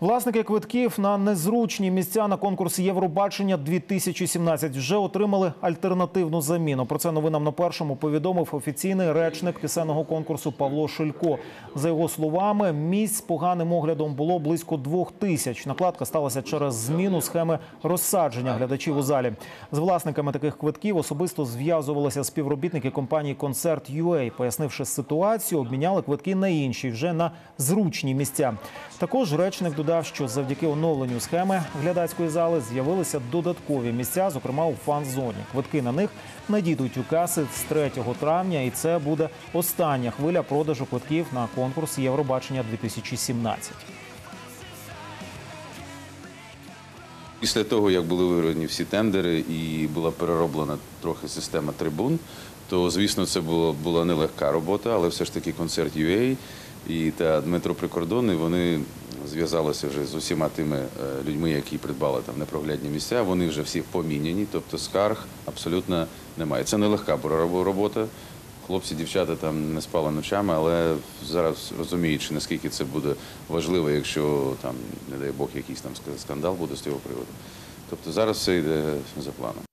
Власники квитків на незручні місця на конкурсі Євробачення 2017 вже отримали альтернативну заміну. Про це новинам на першому повідомив офіційний речник пісенного конкурсу Павло Шилько. За його словами, місць з поганим оглядом було близько двох тисяч. Накладка сталася через зміну схеми розсадження глядачів у залі. З власниками таких квитків особисто зв'язувалися співробітники компанії Концерт UA. Пояснивши ситуацію, обміняли квитки на інші вже на зручні місця. Також речник додав, що завдяки оновленню схеми глядацької зали з'явилися додаткові місця, зокрема у фан-зоні. Квитки на них надійдуть у каси з 3 травня, і це буде остання хвиля продажу квитків на конкурс Євробачення 2017. Після того, як були виграні всі тендери і була перероблена трохи система трибун, то звісно це було, була нелегка робота, але все ж таки концерт UA і та Дмитро Прикордонний вони зв'язалися вже з усіма тими е, людьми, які придбали там непроглядні місця. Вони вже всі поміняні, тобто скарг абсолютно немає. Це нелегка робота. Хлопці, дівчата там не спали ночами, але зараз розуміючи, наскільки це буде важливо, якщо там, не дай Бог, якийсь там скандал буде з цього приводу. Тобто зараз все йде за планом.